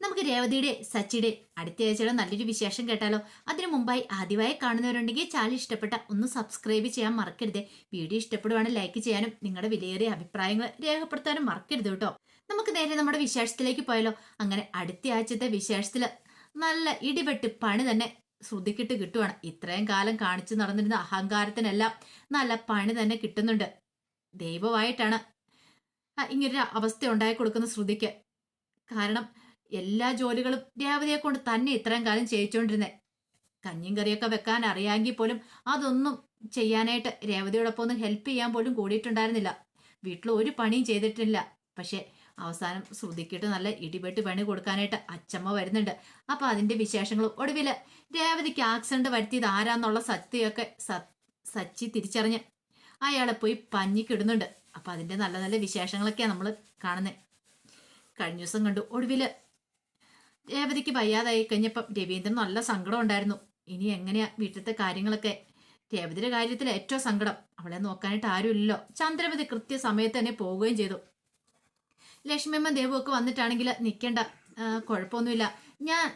നമുക്ക് രേവതിയുടെ സച്ചിയുടെ അടുത്ത ആഴ്ചയുടെ നല്ലൊരു വിശേഷം കേട്ടാലോ? അതിനു മുമ്പായി ആദ്യമായി കാണുന്നവരുണ്ടെങ്കിൽ ചാനൽ ഇഷ്ടപ്പെട്ട ഒന്ന് സബ്സ്ക്രൈബ് ചെയ്യാൻ മറക്കരുത്. വീഡിയോ ഇഷ്ടപ്പെടുവാണെങ്കിൽ ലൈക്ക് ചെയ്യാനും നിങ്ങളുടെ വിലയേറിയ അഭിപ്രായങ്ങൾ രേഖപ്പെടുത്താനും മറക്കരുത് കേട്ടോ. നമുക്ക് നേരെ നമ്മുടെ വിശേഷത്തിലേക്ക് പോയാലോ? അങ്ങനെ അടുത്ത ആഴ്ചത്തെ വിശേഷത്തിൽ നല്ല ഇടിവെട്ട് പണി തന്നെ ശ്രുതിക്കിട്ട് കിട്ടുവാണ്. ഇത്രയും കാലം കാണിച്ചു നടന്നിരുന്ന അഹങ്കാരത്തിനെല്ലാം നല്ല പണി തന്നെ കിട്ടുന്നുണ്ട്. ദൈവമായിട്ടാണ് ഇങ്ങനൊരു അവസ്ഥ ഉണ്ടായി കൊടുക്കുന്ന ശ്രുതിക്ക്. കാരണം എല്ലാ ജോലികളും രേവതിയെ കൊണ്ട് തന്നെ ഇത്രയും കാലം ചെയ്യിച്ചുകൊണ്ടിരുന്നേ കഞ്ഞിയും കറിയൊക്കെ വെക്കാൻ അറിയാമെങ്കിൽ പോലും അതൊന്നും ചെയ്യാനായിട്ട് രേവതിയോടൊപ്പം ഒന്ന് ഹെൽപ്പ് ചെയ്യാൻ പോലും കൂടിയിട്ടുണ്ടായിരുന്നില്ല. വീട്ടിൽ ഒരു പണിയും ചെയ്തിട്ടില്ല. പക്ഷെ അവസാനം ശ്രുതിക്കിട്ട് നല്ല ഇടിപെട്ട് പണി കൊടുക്കാനായിട്ട് അച്ചമ്മ വരുന്നുണ്ട്. അപ്പൊ അതിന്റെ വിശേഷങ്ങളും ഒടുവിൽ രേവതിക്ക് ആക്സിഡന്റ് വരുത്തിയത് ആരാന്നുള്ള സത്യമൊക്കെ സച്ചി തിരിച്ചറിഞ്ഞ് അയാളെ പോയി പഞ്ഞിക്കിടുന്നുണ്ട് അപ്പൊ അതിന്റെ നല്ല നല്ല വിശേഷങ്ങളൊക്കെയാണ് നമ്മൾ കാണുന്നത് കഴിഞ്ഞ ദിവസം കണ്ടു. ഒടുവിൽ രേവതിക്ക് വയ്യാതായി കഴിഞ്ഞപ്പം രവീന്ദ്രൻ നല്ല സങ്കടം ഉണ്ടായിരുന്നു. ഇനി എങ്ങനെയാ വീട്ടിലത്തെ കാര്യങ്ങളൊക്കെ? രേവതിയുടെ കാര്യത്തിൽ ഏറ്റവും സങ്കടം. അവളെ നോക്കാനായിട്ട് ആരുമില്ലല്ലോ. ചന്ദ്രമതി കൃത്യസമയത്ത് തന്നെ പോവുകയും ചെയ്തു. ലക്ഷ്മിയമ്മ ദേവുമൊക്കെ വന്നിട്ടാണെങ്കിൽ നിൽക്കേണ്ട കുഴപ്പമൊന്നുമില്ല. ഞാൻ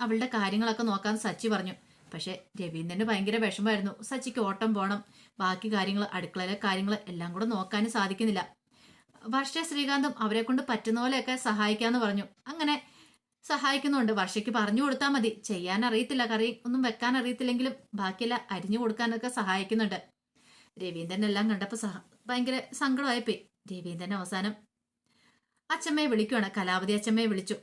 അവളുടെ കാര്യങ്ങളൊക്കെ നോക്കാൻ സച്ചി പറഞ്ഞു. പക്ഷെ രവീന്ദ്രന് ഭയങ്കര വിഷമമായിരുന്നു. സച്ചിക്ക് ഓട്ടം പോകണം ബാക്കി കാര്യങ്ങൾ അടുക്കളയിലെ കാര്യങ്ങൾ എല്ലാം കൂടെ നോക്കാനും സാധിക്കുന്നില്ല. വർഷ ശ്രീകാന്തും അവരെ കൊണ്ട് പറ്റുന്ന പോലെയൊക്കെ സഹായിക്കാന്ന് പറഞ്ഞു. അങ്ങനെ സഹായിക്കുന്നുണ്ട്. വർഷയ്ക്ക് പറഞ്ഞു കൊടുത്താൽ മതി. ചെയ്യാൻ അറിയത്തില്ല കറി ഒന്നും വെക്കാൻ അറിയത്തില്ലെങ്കിലും ബാക്കിയെല്ലാം അരിഞ്ഞു കൊടുക്കാനൊക്കെ സഹായിക്കുന്നുണ്ട്. രവീന്ദ്രൻ എല്ലാം കണ്ടപ്പോൾ സഹ ഭയങ്കര സങ്കടമായിപ്പോയി. രവീന്ദ്രൻ അവസാനം അച്ഛമ്മയെ വിളിക്കുവാണ്. കലാവതി അച്ഛമ്മയെ വിളിച്ചു.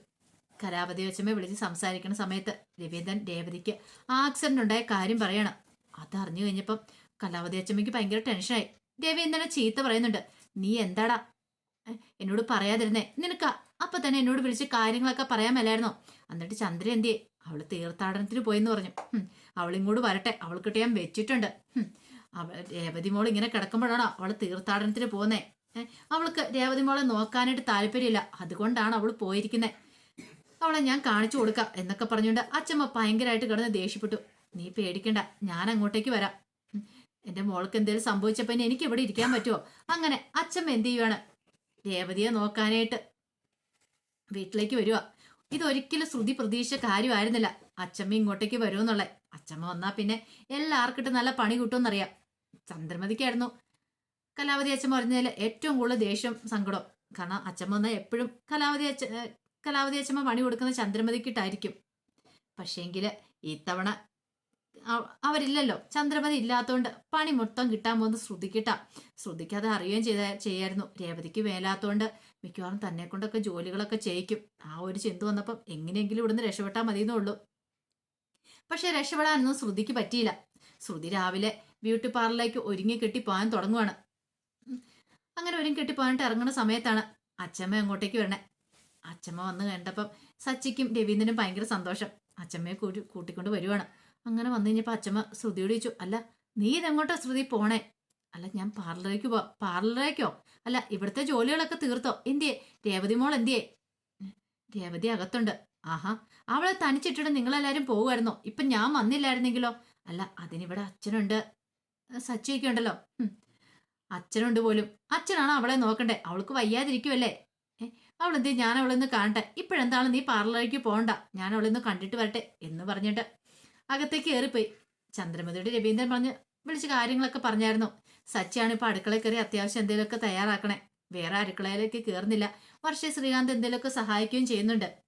കലാവതി അച്ഛമ്മയെ വിളിച്ച് സംസാരിക്കുന്ന സമയത്ത് രവീന്ദ്രൻ രേവതിക്ക് ആക്സിഡന്റ് ഉണ്ടായ കാര്യം പറയണം. അതറിഞ്ഞു കഴിഞ്ഞപ്പം കലാവതി അച്ഛമ്മയ്ക്ക് ഭയങ്കര ടെൻഷനായി. രവീന്ദ്രനെ ചീത്ത പറയുന്നുണ്ട്. നീ എന്താടാ എന്നോട് പറയാതിരുന്നേ. നിനക്ക്. അപ്പൊ തന്നെ എന്നോട് വിളിച്ച് കാര്യങ്ങളൊക്കെ പറയാൻ മേലായിരുന്നോ എന്നിട്ട് ചന്ദ്ര എന്തിയെ? അവൾ തീർത്ഥാടനത്തിന് പോയെന്ന് പറഞ്ഞു. അവളിങ്ങോട്ട് വരട്ടെ. അവൾക്കിട്ട് ഞാൻ വെച്ചിട്ടുണ്ട്. അവൾ അവ രേവതി മോൾ ഇങ്ങനെ കിടക്കുമ്പോഴാണോ അവൾ തീർത്ഥാടനത്തിന് പോകുന്നേ അവൾക്ക് രേവതി മോളെ നോക്കാനായിട്ട് താല്പര്യമില്ല. അതുകൊണ്ടാണ് അവൾ പോയിരിക്കുന്നത് അവളെ ഞാൻ കാണിച്ചു കൊടുക്കാം എന്നൊക്കെ പറഞ്ഞുകൊണ്ട് അച്ഛമ്മ ഭയങ്കരമായിട്ട് കിടന്ന് ദേഷ്യപ്പെട്ടു. നീ പേടിക്കണ്ട. ഞാൻ അങ്ങോട്ടേക്ക് വരാം. എന്റെ മോൾക്ക് എന്തെങ്കിലും സംഭവിച്ചപ്പോൾ എനിക്ക് ഇവിടെ ഇരിക്കാൻ പറ്റുമോ അങ്ങനെ അച്ഛമ്മ എന്ത് ചെയ്യുവാണ്? രേവതിയെ നോക്കാനായിട്ട് വീട്ടിലേക്ക് വരിക ഇതൊരിക്കലും ശ്രുതി പ്രതീക്ഷ കാര്യമായിരുന്നില്ല. അച്ചമ്മ ഇങ്ങോട്ടേക്ക് വരുമെന്നുള്ളത് അച്ചമ്മ വന്നാ പിന്നെ എല്ലാവർക്കിട്ട് നല്ല പണി കിട്ടുമെന്നറിയാം. ചന്ദ്രമതിക്കായിരുന്നു. കലാവതി അച്ഛൻ പറഞ്ഞതിൽ ഏറ്റവും കൂടുതൽ ദേഷ്യം സങ്കടം. കാരണം അച്ഛമ്മ വന്നാൽ എപ്പോഴും കലാവതി അച്ഛ കലാവതി അച്ഛമ്മ പണി കൊടുക്കുന്ന ചന്ദ്രമതിക്കിട്ടായിരിക്കും. പക്ഷേങ്കിൽ ഇത്തവണ അവരില്ലല്ലോ. ചന്ദ്രമതി ഇല്ലാത്തതുകൊണ്ട് പണി മൊത്തം കിട്ടാൻ പോകുന്ന ശ്രുതിക്കിട്ട. ശ്രുതിക്ക് അത് അറിയുകയും ചെയ്ത ചെയ്യായിരുന്നു. രേവതിക്ക് വേലാത്തോണ്ട് മിക്കവാറും തന്നെ കൊണ്ടൊക്കെ ജോലികളൊക്കെ ചെയ്യിക്കും. ആ ഒരു ചിന്ത വന്നപ്പം എങ്ങനെയെങ്കിലും ഇവിടുന്ന് രക്ഷപ്പെട്ടാൽ മതി എന്നുള്ളൂ പക്ഷെ രക്ഷപ്പെടാനൊന്നും ശ്രുതിക്ക് പറ്റിയില്ല. ശ്രുതി രാവിലെ ബ്യൂട്ടി പാർലറിലേക്ക് ഒരുങ്ങി കെട്ടി പോകാൻ തുടങ്ങുവാണ്. അങ്ങനെ ഒരുങ്ങി കെട്ടി പോകാനായിട്ട് ഇറങ്ങുന്ന സമയത്താണ് അച്ഛമ്മ അങ്ങോട്ടേക്ക് വരണേ. അച്ഛമ്മ വന്ന് കണ്ടപ്പം സച്ചിക്കും രവീന്ദ്രനും ഭയങ്കര സന്തോഷം. അച്ഛമ്മയെ കൂട്ടി കൂട്ടിക്കൊണ്ട് വരുവാണ്. അങ്ങനെ വന്നു കഴിഞ്ഞപ്പോൾ അച്ഛമ്മ ശ്രുതിയോട് ചോദിച്ചു അല്ല നീ ഇതെങ്ങോട്ടാ ശ്രുതി പോണേ? അല്ല ഞാൻ പാർലറിലേക്ക് പോ പാർലറിലേക്കോ അല്ല ഇവിടുത്തെ ജോലികളൊക്കെ തീർത്തോ? എന്തിയെ? രേവതി മോൾ എന്തിയെ? രേവതി അകത്തുണ്ട്. ആഹാ അവളെ തനിച്ചിട്ടിട്ട് നിങ്ങളെല്ലാവരും പോകുമായിരുന്നോ ഇപ്പൊ ഞാൻ വന്നില്ലായിരുന്നെങ്കിലോ? അല്ല അതിനിവിടെ അച്ഛനുണ്ട്. സച്ചിയൊക്കെ ഉണ്ടല്ലോ. അച്ഛനുണ്ട് പോലും. അച്ഛനാണ് അവളെ നോക്കണ്ടേ? അവൾക്ക് വയ്യാതിരിക്കുമല്ലേ അവളെന്തേ ഞാൻ അവളൊന്ന് കാണട്ടെ. ഇപ്പോഴെന്താണ് നീ പാർലറിലേക്ക് പോകണ്ട? ഞാൻ അവളൊന്ന് കണ്ടിട്ട് വരട്ടെ എന്ന് പറഞ്ഞിട്ട് അകത്തേക്ക് കയറിപ്പോയി ചന്ദ്രമതിയുടെ രവീന്ദ്രൻ പറഞ്ഞ് വിളിച്ച് കാര്യങ്ങളൊക്കെ പറഞ്ഞായിരുന്നു. സച്ചിയാണ് ഇപ്പൊ അടുക്കളയിൽ കയറി അത്യാവശ്യം എന്തെങ്കിലുമൊക്കെ തയ്യാറാക്കണേ. വേറെ അടുക്കളയിലേക്ക് കയറുന്നില്ല വർഷ ശ്രീകാന്ത് എന്തെങ്കിലുമൊക്കെ സഹായിക്കുകയും ചെയ്യുന്നുണ്ട്.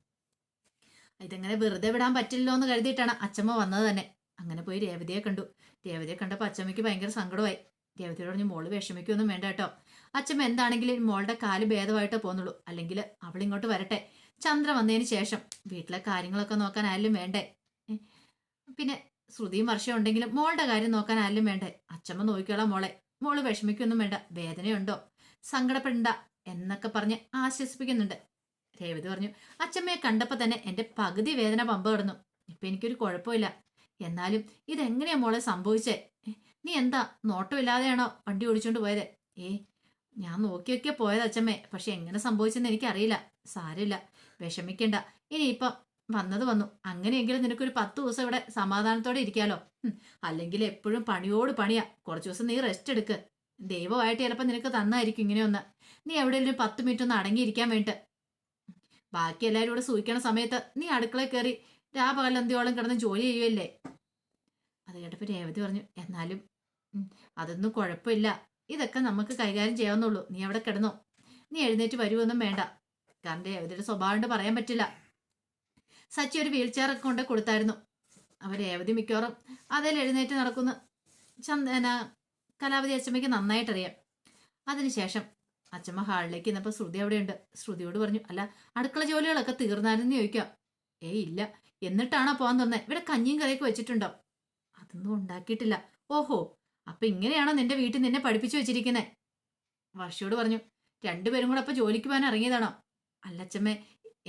ഇതെങ്ങനെ വെറുതെ വിടാൻ പറ്റില്ലോ എന്ന് കരുതിയിട്ടാണ് അച്ചമ്മ വന്നത് തന്നെ. അങ്ങനെ പോയി രേവതിയെ കണ്ടു. രേവതിയെ കണ്ടപ്പോൾ അച്ചമ്മയ്ക്ക് ഭയങ്കര സങ്കടമായി. രേവതിയോട് പറഞ്ഞു മോൾ വിഷമിക്കൊന്നും വേണ്ട കേട്ടോ. അച്ചമ്മ എന്താണെങ്കിലും മോളുടെ കാൽ ഭേദമായിട്ടേ പോന്നുള്ളൂ അല്ലെങ്കിൽ അവൾ ഇങ്ങോട്ട് വരട്ടെ. ചന്ദ്ര വന്നതിന് ശേഷം വീട്ടിലെ കാര്യങ്ങളൊക്കെ നോക്കാൻ ആരും വേണ്ടേ? പിന്നെ ശ്രുതിയും വർഷം ഉണ്ടെങ്കിലും മോളുടെ കാര്യം നോക്കാൻ ആരും വേണ്ടേ. അച്ഛമ്മ നോക്കിക്കോളാം മോളെ. മോൾ വിഷമിക്കൊന്നും വേണ്ട. വേദനയുണ്ടോ? സങ്കടപ്പെടണ്ട എന്നൊക്കെ പറഞ്ഞ് ആശ്വസിപ്പിക്കുന്നുണ്ട്. രേവതി പറഞ്ഞു അച്ഛമ്മയെ കണ്ടപ്പോ തന്നെ എന്റെ പകുതി വേദന പമ്പ കിടന്നു. ഇപ്പൊ എനിക്കൊരു കുഴപ്പമില്ല. എന്നാലും ഇതെങ്ങനെയാ മോളെ സംഭവിച്ചേ? നീ എന്താ നോട്ടമില്ലാതെയാണോ വണ്ടി ഓടിച്ചോണ്ട് പോയത്? ഏ ഞാൻ നോക്കിയൊക്കെ പോയത് അച്ഛമ്മേ പക്ഷെ എങ്ങനെ സംഭവിച്ചെന്ന് എനിക്കറിയില്ല. സാരമില്ല. വിഷമിക്കണ്ട. ഇനിയിപ്പം വന്നത് വന്നു. അങ്ങനെയെങ്കിലും നിനക്കൊരു പത്ത് ദിവസം ഇവിടെ സമാധാനത്തോടെ ഇരിക്കാലോ. അല്ലെങ്കിൽ എപ്പോഴും പണിയോട് പണിയാ. കുറച്ചു ദിവസം നീ റെസ്റ്റ് എടുക്ക്. ദൈവമായിട്ട് ചിലപ്പോൾ നിനക്ക് തന്നായിരിക്കും ഇങ്ങനെയൊന്ന്. നീ എവിടെയെങ്കിലും പത്ത് മിനിറ്റ് ഒന്ന് അടങ്ങിയിരിക്കാൻ വേണ്ടിട്ട്. ബാക്കി എല്ലാവരും ഇവിടെ സൂക്ഷിക്കണ സമയത്ത് നീ അടുക്കളയിൽ കയറി രാപകലന്തിയോളം കിടന്ന് ജോലി ചെയ്യുമല്ലേ അത് കേട്ടപ്പോൾ രേവതി പറഞ്ഞു എന്നാലും അതൊന്നും കുഴപ്പമില്ല. ഇതൊക്കെ നമുക്ക് കൈകാര്യം ചെയ്യാവുന്നുള്ളൂ നീ അവിടെ കിടന്നോ. നീ എഴുന്നേറ്റ് വരുമൊന്നും വേണ്ട. കാരണം രേവതിയുടെ സ്വഭാവം പറയാൻ പറ്റില്ല. സച്ചി ഒരു വീൽ ചെയർ ഒക്കെ കൊണ്ട് കൊടുത്തായിരുന്നു. അവർ മിക്കവാറും അതിൽ എഴുന്നേറ്റ് നടക്കുന്ന. ചന്ദന കലാവതി അച്ചമ്മയ്ക്ക് നന്നായിട്ടറിയാം. അതിനുശേഷം അച്ചമ്മ ഹാളിലേക്ക് ഇന്നപ്പോൾ ശ്രുതി അവിടെയുണ്ട്. ശ്രുതിയോട് പറഞ്ഞു അല്ല അടുക്കള ജോലികളൊക്കെ തീർന്നാലെന്ന് ചോദിക്കാം. ഏയ് ഇല്ല. എന്നിട്ടാണോ പോകാൻ തന്നെ ഇവിടെ കഞ്ഞിയും കറിയൊക്കെ വെച്ചിട്ടുണ്ടോ? അതൊന്നും ഉണ്ടാക്കിയിട്ടില്ല. ഓഹോ അപ്പൊ ഇങ്ങനെയാണോ നിന്റെ വീട്ടിൽ നിന്നെ പഠിപ്പിച്ചു വെച്ചിരിക്കുന്നത് വർഷയോട് പറഞ്ഞു രണ്ടുപേരും കൂടെ അപ്പൊ ജോലിക്ക് പോകാൻ ഇറങ്ങിയതാണോ? അല്ലച്ചമ്മേ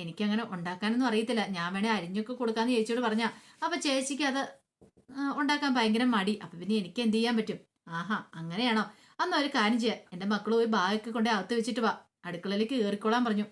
എനിക്കങ്ങനെ ഉണ്ടാക്കാനൊന്നും അറിയത്തില്ല. ഞാൻ വേണേ അരിഞ്ഞൊക്കെ കൊടുക്കാന്ന് ചേച്ചിയോട് പറഞ്ഞ അപ്പൊ ചേച്ചിക്ക് അത് ഉണ്ടാക്കാൻ ഭയങ്കര മടി. അപ്പൊ പിന്നെ എനിക്ക് എന്ത് ചെയ്യാൻ പറ്റും? ആഹാ അങ്ങനെയാണോ? അന്ന് ഒരു കാര്യം ചെയ്യാം. എന്റെ മക്കൾ പോയി ബാഗൊക്കെ കൊണ്ട് അകത്ത് വെച്ചിട്ട് വാ. അടുക്കളയിലേക്ക് കയറിക്കോളാൻ പറഞ്ഞു.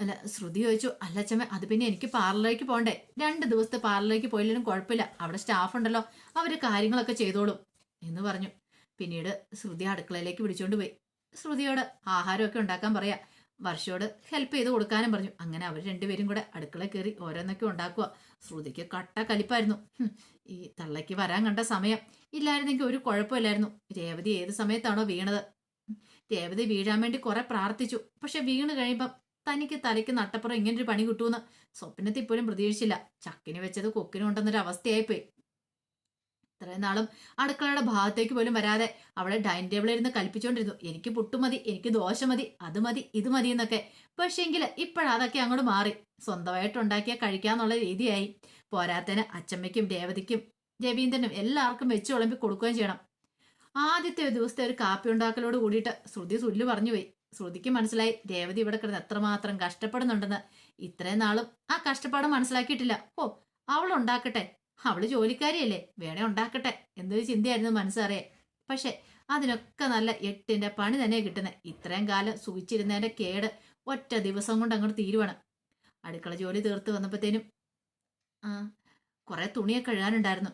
അല്ല ശ്രുതി ചോദിച്ചു അല്ലച്ചമ്മ അത് പിന്നെ എനിക്ക് പാർലറിലേക്ക് പോകണ്ടേ? രണ്ട് ദിവസത്തെ പാർലറിലേക്ക് പോയില്ലെങ്കിലും കുഴപ്പമില്ല. അവിടെ സ്റ്റാഫ് ഉണ്ടല്ലോ. അവർ കാര്യങ്ങളൊക്കെ ചെയ്തോളും. എന്ന് പറഞ്ഞു. പിന്നീട് ശ്രുതി അടുക്കളയിലേക്ക് പിടിച്ചോണ്ട് പോയി. ശ്രുതിയോട് ആഹാരമൊക്കെ ഉണ്ടാക്കാൻ പറയാ. വർഷയോട് ഹെൽപ്പ് ചെയ്ത് കൊടുക്കാനും പറഞ്ഞു. അങ്ങനെ അവർ രണ്ടുപേരും കൂടെ അടുക്കള കയറി ഓരോന്നൊക്കെ ഉണ്ടാക്കുക ശ്രുതിക്ക് കട്ട കലിപ്പായിരുന്നു. ഈ തള്ളയ്ക്ക് വരാൻ കണ്ട സമയം. ഇല്ലായിരുന്നെങ്കിൽ ഒരു കുഴപ്പമില്ലായിരുന്നു. രേവതി ഏത് സമയത്താണോ വീണത്? രേവതി വീഴാൻ വേണ്ടി കുറെ പ്രാർത്ഥിച്ചു. പക്ഷെ വീണ് കഴിയുമ്പം തനിക്ക് തലയ്ക്ക് നട്ടപ്പുറം ഇങ്ങനൊരു പണി കിട്ടുമെന്ന് സ്വപ്നത്തിൽ പോലും പ്രതീക്ഷിച്ചില്ല. ചക്കിന് വെച്ചത് കൊക്കിന് കൊണ്ടെന്നൊരു അവസ്ഥയായിപ്പോയി ഇത്രയും നാളും അടുക്കളയുടെ ഭാഗത്തേക്ക് പോലും വരാതെ അവളെ ഡൈനിങ് ടേബിളിൽ ഇരുന്ന് കൽപ്പിച്ചുകൊണ്ടിരുന്നു എനിക്ക് പുട്ടു മതി എനിക്ക് ദോശ മതി അത് മതി ഇത് മതി എന്നൊക്കെ. പക്ഷേങ്കിൽ ഇപ്പോഴതൊക്കെ അങ്ങോട്ട് മാറി. സ്വന്തമായിട്ട് ഉണ്ടാക്കിയാൽ കഴിക്കാന്നുള്ള രീതിയായി. പോരാത്തന് അച്ചമ്മയ്ക്കും രേവതിക്കും രവീന്ദ്രനും എല്ലാവർക്കും വെച്ച് വിളമ്പി കൊടുക്കുകയും ചെയ്യണം. ആദ്യത്തെ ദിവസത്തെ ഒരു കാപ്പി ഉണ്ടാക്കലോട് കൂടിയിട്ട് ശ്രുതി സുല്ലു പറഞ്ഞു പോയി ശ്രുതിക്ക് മനസ്സിലായി രേവതി ഇവിടെ കിടന്ന് എത്രമാത്രം കഷ്ടപ്പെടുന്നുണ്ടെന്ന്. ഇത്രയും നാളും ആ കഷ്ടപ്പാട് മനസ്സിലാക്കിയിട്ടില്ല. ഓ അവൾ ഉണ്ടാക്കട്ടെ. അവൾ ജോലിക്കാരിയല്ലേ? വേണേ ഉണ്ടാക്കട്ടെ. എന്നൊരു ചിന്തയായിരുന്നു മനസ്സറിയാൻ പക്ഷെ അതിനൊക്കെ നല്ല എട്ടിന്റെ പണി തന്നെ കിട്ടുന്നത് ഇത്രയും കാലം സൂചിച്ചിരുന്നതിന്റെ കേട് ഒറ്റ ദിവസം കൊണ്ട് അങ്ങോട്ട് തീരുവാണ്. അടുക്കള ജോലി തീർത്ത് വന്നപ്പോഴത്തേനും ആ കുറെ തുണിയൊക്കെ കഴുകാനുണ്ടായിരുന്നു.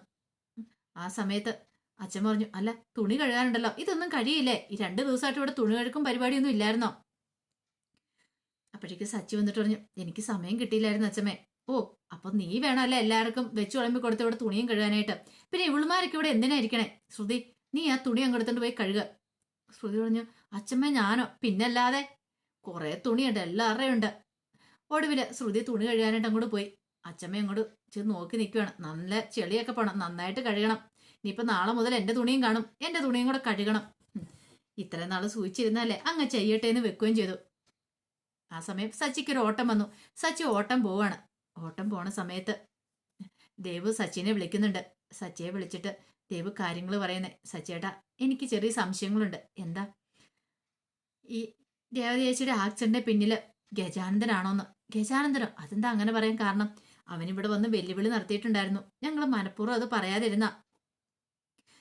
ആ സമയത്ത് അച്ഛൻ പറഞ്ഞു അല്ല തുണി കഴുകാനുണ്ടല്ലോ. ഇതൊന്നും കഴിയില്ലേ? ഈ രണ്ട് ദിവസമായിട്ട് ഇവിടെ തുണി കഴുക്കും പരിപാടിയൊന്നും ഇല്ലായിരുന്നോ? അപ്പോഴേക്ക് സച്ചി വന്നിട്ട് പറഞ്ഞു എനിക്ക് സമയം കിട്ടിയില്ലായിരുന്നു അച്ഛമ്മേ. ഓ അപ്പൊ നീ വേണമല്ലേ എല്ലാവർക്കും വെച്ച് വിളമ്പി കൊടുത്ത് ഇവിടെ തുണിയും കഴുകാനായിട്ട്. പിന്നെ ഇവളുമാരൊക്കെ ഇവിടെ എന്തിനായിരിക്കണേ ശ്രുതി നീ ആ തുണി അങ്ങെടുത്തോണ്ട് പോയി കഴുകുക ശ്രുതി പറഞ്ഞു അച്ഛമ്മ ഞാനോ? പിന്നല്ലാതെ കുറെ തുണിയുണ്ട് എല്ലാവരുടെയും ഉണ്ട് ഒടുവിൽ ശ്രുതി തുണി കഴുകാനായിട്ട് അങ്ങോട്ട് പോയി. അച്ഛമ്മ അങ്ങോട്ട് ചെന്ന് നോക്കി നിൽക്കുകയാണ് നല്ല ചെളിയൊക്കെ പോണം. നന്നായിട്ട് കഴുകണം. ഇനിയിപ്പോ നാളെ മുതൽ എന്റെ തുണിയും കാണും. എന്റെ തുണിയും കൂടെ കഴുകണം. ഇത്രയും നാൾ സൂചിച്ചിരുന്നല്ലേ അങ്ങ് ചെയ്യട്ടെ എന്ന് വെക്കുകയും ചെയ്തു. ആ സമയം സച്ചിക്ക് ഒരു ഓട്ടം വന്നു. സച്ചി ഓട്ടം പോവാണ്. ഓട്ടം പോണ സമയത്ത് ദേവ് സച്ചിനെ വിളിക്കുന്നുണ്ട്. സച്ചിയെ വിളിച്ചിട്ട് ദേവ് കാര്യങ്ങൾ പറയുന്നേ സച്ചേട്ടാ എനിക്ക് ചെറിയ സംശയങ്ങളുണ്ട്. എന്താ? ഈ ദേവതേച്ചിയുടെ ആക്സിഡന്റിന്റെ പിന്നിൽ ഗജാനന്ദനാണോന്ന്. ഗജാനന്ദനോ? അതെന്താ അങ്ങനെ പറയാൻ കാരണം? അവനിവിടെ വന്ന് വെല്ലുവിളി നടത്തിയിട്ടുണ്ടായിരുന്നു. ഞങ്ങൾ മനഃപൂർവം അത് പറയാതിരുന്ന.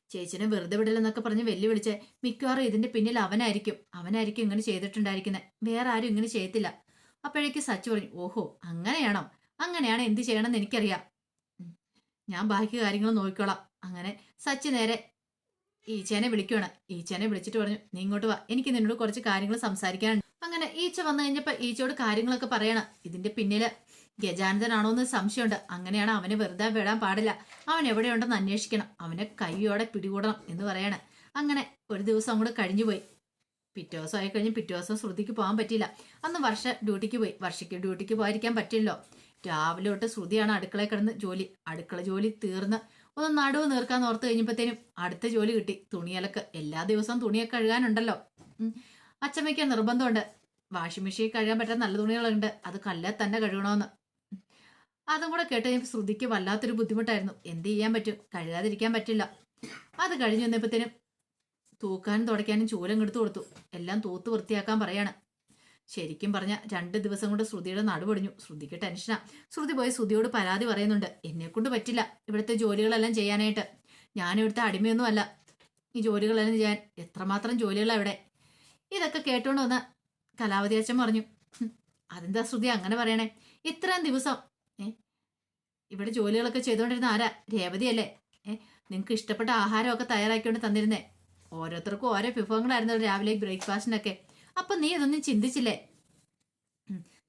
ചേച്ചിനെ വെറുതെ വിടലെന്നൊക്കെ പറഞ്ഞ് വെല്ലുവിളിച്ച് മിക്കവാറും ഇതിന്റെ പിന്നിൽ അവനായിരിക്കും. അവനായിരിക്കും ഇങ്ങനെ ചെയ്തിട്ടുണ്ടായിരിക്കുന്നത് വേറെ ആരും ഇങ്ങനെ ചെയ്യത്തില്ല. അപ്പോഴേക്ക് സച്ചു പറഞ്ഞു ഓഹോ അങ്ങനെയാണോ? അങ്ങനെയാണ് എന്ത് ചെയ്യണമെന്ന് എനിക്കറിയാം. ഞാൻ ബാക്കി കാര്യങ്ങൾ നോക്കിക്കോളാം. അങ്ങനെ സച്ചി നേരെ ഈച്ചേനെ വിളിക്കുകയാണ് ഈച്ചേനെ വിളിച്ചിട്ട് പറഞ്ഞു നീ ഇങ്ങോട്ട് വാ. എനിക്ക് നിന്നോട് കുറച്ച് കാര്യങ്ങൾ സംസാരിക്കാനുണ്ട്. അങ്ങനെ ഈച്ച വന്നു കഴിഞ്ഞപ്പോൾ ഈച്ചയോട് കാര്യങ്ങളൊക്കെ പറയണം. ഇതിന്റെ പിന്നിൽ ഗജാനന്ദനാണോ എന്ന് സംശയമുണ്ട്. അങ്ങനെയാണ് അവനെ വെറുതെ വിടാൻ പാടില്ല. അവൻ എവിടെയുണ്ടെന്ന് അന്വേഷിക്കണം. അവനെ കൈയോടെ പിടികൂടണം എന്ന് പറയണം. അങ്ങനെ ഒരു ദിവസം അങ്ങോട്ട് കഴിഞ്ഞു പോയി. പിറ്റേ ദിവസം ആയി കഴിഞ്ഞ് പിറ്റേ ദിവസം ശ്രുതിക്ക് പോകാൻ പറ്റിയില്ല. അന്ന് വർഷ ഡ്യൂട്ടിക്ക് പോയി. വർഷയ്ക്ക് ഡ്യൂട്ടിക്ക് പോയിരിക്കാൻ പറ്റില്ലല്ലോ. രാവിലെ തൊട്ട് ശ്രുതിയാണ് അടുക്കളയിൽ കിടന്ന് ജോലി. അടുക്കള ജോലി തീർന്ന് ഒന്ന് നടുവ് നീർക്കാൻ ഓർത്ത് കഴിഞ്ഞപ്പോഴത്തേനും അടുത്ത ജോലി കിട്ടി. തുണിയലക്ക്. എല്ലാ ദിവസവും തുണിയൊക്കെ കഴുകാനുണ്ടല്ലോ. അച്ഛമ്മയ്ക്ക് നിർബന്ധമുണ്ട്. വാഷിംഗ് മെഷീൻ കഴുകാൻ പറ്റാത്ത നല്ല തുണികളുണ്ട്. അത് കല്ലിൽ തന്നെ കഴുകണമെന്ന്. അതും കൂടെ കേട്ട് കഴിഞ്ഞപ്പോൾ ശ്രുതിക്ക് വല്ലാത്തൊരു ബുദ്ധിമുട്ടായിരുന്നു. എന്ത് ചെയ്യാൻ പറ്റും? കഴുകാതിരിക്കാൻ പറ്റില്ല. അത് കഴിഞ്ഞ് വന്നപ്പോഴത്തേനും തൂക്കാനും തുടയ്ക്കാനും ചൂലം എടുത്തു കൊടുത്തു. എല്ലാം തൂത്ത് വൃത്തിയാക്കാൻ പറയാണ്. ശരിക്കും പറഞ്ഞ രണ്ട് ദിവസം കൊണ്ട് ശ്രുതിയുടെ നടുപൊടിഞ്ഞു ശ്രുതിക്ക് ടെൻഷനാ. ശ്രുതി പോയി ശ്രുതിയോട് പരാതി പറയുന്നുണ്ട്. എന്നെ കൊണ്ട് പറ്റില്ല. ഇവിടുത്തെ ജോലികളെല്ലാം ചെയ്യാനായിട്ട്. ഞാൻ ഇവിടുത്തെ അടിമയൊന്നും അല്ല ഈ ജോലികളെല്ലാം ചെയ്യാൻ എത്രമാത്രം ജോലികളാണ് ഇവിടെ? ഇതൊക്കെ കേട്ടോണ്ട് വന്ന കലാവതി അച്ഛൻ പറഞ്ഞു. "ഹും, അതെന്താ ശ്രുതി അങ്ങനെ പറയണേ? ഇത്രയും ദിവസം ഏ? ഇവിടെ ജോലികളൊക്കെ ചെയ്തുകൊണ്ടിരുന്ന ആരാ? രേവതിയല്ലേ ഏ? നിങ്ങൾക്ക് ഇഷ്ടപ്പെട്ട ആഹാരമൊക്കെ തയ്യാറാക്കിക്കൊണ്ട് തന്നിരുന്നേ. ഓരോരുത്തർക്കും ഓരോ വിഭവങ്ങളായിരുന്നു രാവിലെ ബ്രേക്ക്ഫാസ്റ്റിനൊക്കെ. അപ്പൊ നീ ഇതൊന്നും ചിന്തിച്ചില്ലേ?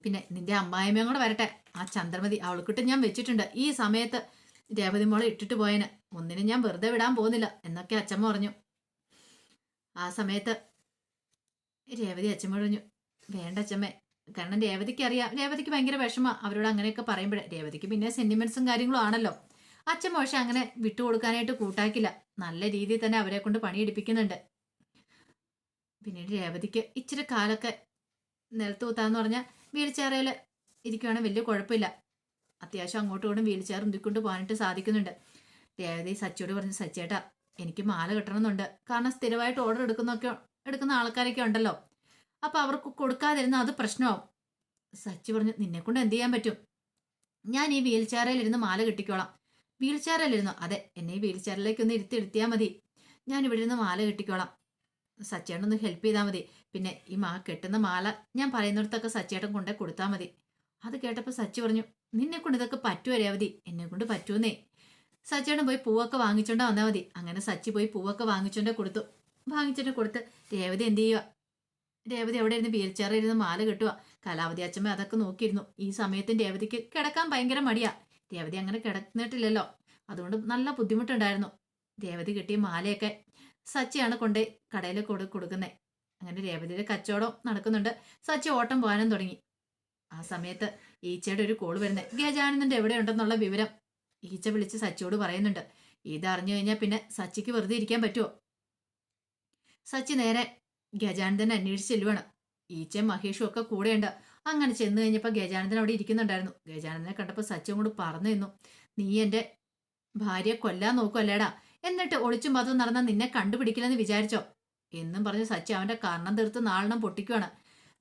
പിന്നെ നിന്റെ അമ്മായിമ്മയും കൂടെ വരട്ടെ. ആ ചന്ദ്രമതി അവൾക്കിട്ട് ഞാൻ വെച്ചിട്ടുണ്ട്. ഈ സമയത്ത് രേവതി മോളെ ഇട്ടിട്ട് പോയേന്. ഒന്നിനും ഞാൻ വെറുതെ വിടാൻ പോകുന്നില്ല എന്നൊക്കെ അച്ഛമ്മ പറഞ്ഞു. ആ സമയത്ത് രേവതി അച്ഛമ്മ പറഞ്ഞു വേണ്ട അച്ഛമ്മേ കാരണം രേവതിക്ക് അറിയാം. രേവതിക്ക് ഭയങ്കര വിഷമ. അവരോട് അങ്ങനെയൊക്കെ പറയുമ്പോഴേ രേവതിക്ക് പിന്നെ സെന്റിമെന്റ്സും കാര്യങ്ങളും ആണല്ലോ. അച്ഛൻ പക്ഷെ അങ്ങനെ വിട്ടുകൊടുക്കാനായിട്ട് കൂട്ടാക്കില്ല. നല്ല രീതിയിൽ തന്നെ അവരെ കൊണ്ട് പണിയെടുപ്പിക്കുന്നുണ്ട്. പിന്നീട് രേവതിക്ക് ഇച്ചിരി കാലൊക്കെ നിലത്ത് കൂത്താന്ന് പറഞ്ഞാൽ വീൽ ചെയറിൽ ഇരിക്കുവാണെങ്കിൽ വലിയ കുഴപ്പമില്ല. അത്യാവശ്യം അങ്ങോട്ടും ഇങ്ങോട്ടും വീൽ ഉന്തിക്കൊണ്ട് പോകാനായിട്ട് സാധിക്കുന്നുണ്ട്. രേവതി സച്ചിയോട് പറഞ്ഞു സച്ചേട്ടാ എനിക്ക് മാല കിട്ടണമെന്നുണ്ട്. കാരണം സ്ഥിരമായിട്ട് ഓർഡർ എടുക്കുന്നൊക്കെ എടുക്കുന്ന ആൾക്കാരൊക്കെ ഉണ്ടല്ലോ. അപ്പൊ അവർക്ക് കൊടുക്കാതിരുന്ന അത് പ്രശ്നമാവും. സച്ചി പറഞ്ഞു നിന്നെ കൊണ്ട് എന്ത് ചെയ്യാൻ പറ്റും? ഞാൻ ഈ വീൽ ചെയറിൽ ഇരുന്ന് മാല കിട്ടിക്കോളാം. വീൽ ചെയറിലിരുന്നു അതെ എന്നെ ഈ വീൽ ചെയറിലേക്ക് ഒന്ന് ഇരുത്തി എടുത്തിയാൽ മതി. ഞാൻ ഇവിടെ ഇരുന്ന് മാല കെട്ടിക്കോളാം. സച്ചേട്ടൻ ഒന്ന് ഹെൽപ്പ് ചെയ്താൽ മതി. പിന്നെ ഈ മാ കെട്ടുന്ന മാല ഞാൻ പറയുന്നിടത്തൊക്കെ സച്ചേട്ടൻ കൊണ്ടേ കൊടുത്താൽ മതി. അത് കേട്ടപ്പോൾ സച്ചി പറഞ്ഞു നിന്നെ കൊണ്ട് ഇതൊക്കെ പറ്റുമോ രേവതി എന്നെ കൊണ്ട് പറ്റുമെന്നേ സച്ചേട്ടൻ പോയി പൂവൊക്കെ വാങ്ങിച്ചോണ്ടാ വന്നാൽ മതി. അങ്ങനെ സച്ചി പോയി പൂവൊക്കെ വാങ്ങിച്ചോണ്ടേ കൊടുത്തു. വാങ്ങിച്ചോണ്ടെ കൊടുത്ത് രേവതി എന്ത് ചെയ്യുക രേവതി അവിടെ ഇരുന്ന് വീൽ ചെയറിൽ ഇരുന്ന് മാല കിട്ടുക കലാവതി അച്ഛമ്മ അതൊക്കെ നോക്കിയിരുന്നു. ഈ സമയത്തും രേവതിക്ക് കിടക്കാൻ ഭയങ്കര മടിയാ. രേവതി അങ്ങനെ കിടന്നിട്ടില്ലല്ലോ. അതുകൊണ്ട് നല്ല ബുദ്ധിമുട്ടുണ്ടായിരുന്നു. രേവതി കിട്ടിയ മാലയൊക്കെ സച്ചിയാണ് കൊണ്ട് കടയിൽ കൊടു കൊടുക്കുന്നത് അങ്ങനെ രേവതിയുടെ കച്ചവടം നടക്കുന്നുണ്ട്. സച്ചി ഓട്ടം പോകാനും തുടങ്ങി. ആ സമയത്ത് ഈച്ചയുടെ ഒരു കോൾ വരുന്നത് ഗജാനന്ദന്റെ എവിടെ ഉണ്ടെന്നുള്ള വിവരം ഈച്ച വിളിച്ച് സച്ചിയോട് പറയുന്നുണ്ട്. ഇത് കഴിഞ്ഞാൽ പിന്നെ സച്ചിക്ക് വെറുതെ ഇരിക്കാൻ പറ്റുമോ സച്ചി നേരെ ഗജാനന്ദനെ അന്വേഷിച്ച് ചെല്ലുവാണ്. ഈച്ചയും മഹേഷും ഒക്കെ കൂടെയുണ്ട്. അങ്ങനെ ചെന്ന് കഴിഞ്ഞപ്പോൾ ഗജാനന്ദൻ അവിടെ ഇരിക്കുന്നുണ്ടായിരുന്നു. ഗജാനന്ദനെ കണ്ടപ്പോൾ സച്ചിയും അങ്ങോട്ട് പറഞ്ഞു നിന്നു. നീ എന്റെ ഭാര്യയെ കൊല്ലാൻ നോക്കുമല്ലേടാ എന്നിട്ട് ഒളിച്ചും പതും നടന്ന നിന്നെ കണ്ടുപിടിക്കില്ലെന്ന് വിചാരിച്ചോ? എന്നും പറഞ്ഞ് സച്ചി അവന്റെ കർണം തീർത്ത് നാളണം പൊട്ടിക്കുവാണ്.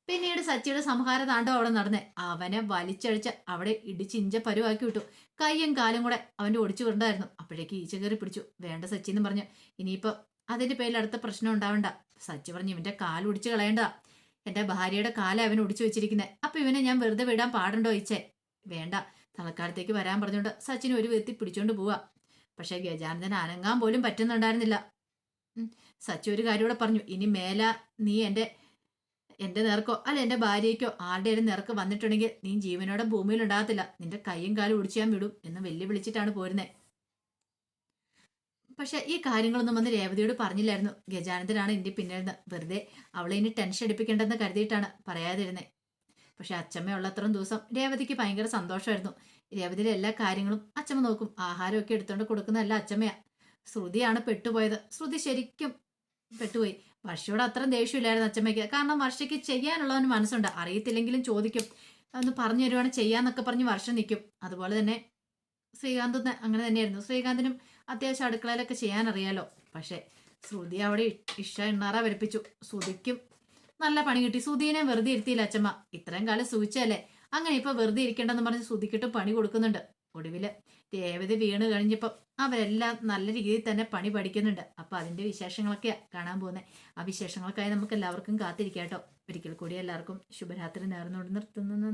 പിന്നീട് സച്ചിയുടെ സംഹാര താണ്ടോ അവിടെ നടന്നേ അവനെ വലിച്ചഴിച്ച് അവിടെ ഇടിച്ചിഞ്ച പരുവാക്കി വിട്ടു. കയ്യും കാലും കൂടെ അവന്റെ ഒടിച്ചു വിടണ്ടായിരുന്നു. അപ്പോഴേക്ക് ഈച്ച കയറി പിടിച്ചു. വേണ്ട സച്ചി എന്ന് പറഞ്ഞു. ഇനിയിപ്പോ അതിന്റെ പേരിൽ അടുത്ത പ്രശ്നം ഉണ്ടാവണ്ട. സച്ചി പറഞ്ഞു ഇവന്റെ കാൽ ഒടിച്ചു കളയണ്ട. എന്റെ ഭാര്യയുടെ കാല അവൻ ഒടിച്ചു വെച്ചിരിക്കുന്നത് അപ്പൊ ഇവനെ ഞാൻ വെറുതെ വിടാൻ പാടുണ്ടോ ഇച്ചേ വേണ്ട. തലക്കാലത്തേക്ക് വരാൻ പറഞ്ഞുകൊണ്ട് സച്ചിന് ഒരു വിധത്തിൽ പിടിച്ചോണ്ട് പോവാ. പക്ഷെ ഗജാനന്ദൻ അനങ്ങാൻ പോലും പറ്റുന്നുണ്ടായിരുന്നില്ല. സച്ചു ഒരു കാര്യം കൂടെ പറഞ്ഞു. ഇനി മേല നീ എന്റെ എന്റെ നേർക്കോ അല്ല എന്റെ ഭാര്യയ്ക്കോ ആരുടെയും നേർക്ക് വന്നിട്ടുണ്ടെങ്കിൽ നീ ജീവനോടെ ഭൂമിയിൽ ഉണ്ടാകത്തില്ല. നിന്റെ കൈയും കാലും ഒടിച്ചു വിടും എന്ന് വെല്ലുവിളിച്ചിട്ടാണ് പോരുന്നത് പക്ഷെ ഈ കാര്യങ്ങളൊന്നും വന്ന് രേവതിയോട് പറഞ്ഞില്ലായിരുന്നു. ഗജാനന്ദനാണ് എന്റെ പിന്നിൽ നിന്ന്. വെറുതെ അവളെ ഇനി ടെൻഷൻ എടുപ്പിക്കേണ്ടെന്ന് കരുതിയിട്ടാണ് പറയാതിരുന്നത് പക്ഷെ അച്ചമ്മയുള്ള അത്രയും ദിവസം രേവതിക്ക് ഭയങ്കര സന്തോഷമായിരുന്നു രേവതിയിലെ എല്ലാ കാര്യങ്ങളും അച്ചമ്മ നോക്കും. ആഹാരമൊക്കെ എടുത്തോണ്ട് കൊടുക്കുന്നതല്ല അച്ചമ്മയാ. ശ്രുതിയാണ് പെട്ടുപോയത്. ശ്രുതി ശരിക്കും പെട്ടുപോയി. വർഷയോട് അത്രയും ദേഷ്യമില്ലായിരുന്നു അച്ചമ്മയ്ക്ക്. കാരണം വർഷയ്ക്ക് ചെയ്യാനുള്ളവന് മനസ്സുണ്ട്. അറിയത്തില്ലെങ്കിലും ചോദിക്കും. ഒന്ന് പറഞ്ഞു തരുവാണ് ചെയ്യാന്നൊക്കെ പറഞ്ഞ് വർഷം നിൽക്കും അതുപോലെ തന്നെ ശ്രീകാന്തും അങ്ങനെ തന്നെയായിരുന്നു. ശ്രീകാന്തിനും അത്യാവശ്യം അടുക്കളയിലൊക്കെ ചെയ്യാനറിയാലോ. പക്ഷെ ശ്രുതി അവിടെ ഇഷ്ട ഇഷ എണ്ണാറ വരപ്പിച്ചു ശ്രുതിക്കും നല്ല പണി കിട്ടി. സുധീനെ വെറുതെ ഇരുത്തിയില്ല അച്ഛമ്മ ഇത്രയും കാലം സൂചിച്ചല്ലേ അങ്ങനെ ഇപ്പൊ വെറുതെ ഇരിക്കേണ്ടെന്ന് പറഞ്ഞ് സുധിക്കിട്ട് പണി കൊടുക്കുന്നുണ്ട്. ഒടുവിൽ രേവതി വീണ് കഴിഞ്ഞപ്പം അവരെല്ലാം നല്ല രീതിയിൽ തന്നെ പണി പഠിക്കുന്നുണ്ട്. അപ്പൊ അതിന്റെ വിശേഷങ്ങളൊക്കെയാ കാണാൻ പോകുന്നത് ആ വിശേഷങ്ങൾക്കായി നമുക്ക് എല്ലാവർക്കും കാത്തിരിക്കാട്ടോ ഒരിക്കൽ കൂടി എല്ലാവർക്കും ശുഭരാത്രി നേർന്നുകൊണ്ട് നിർത്തുന്നു.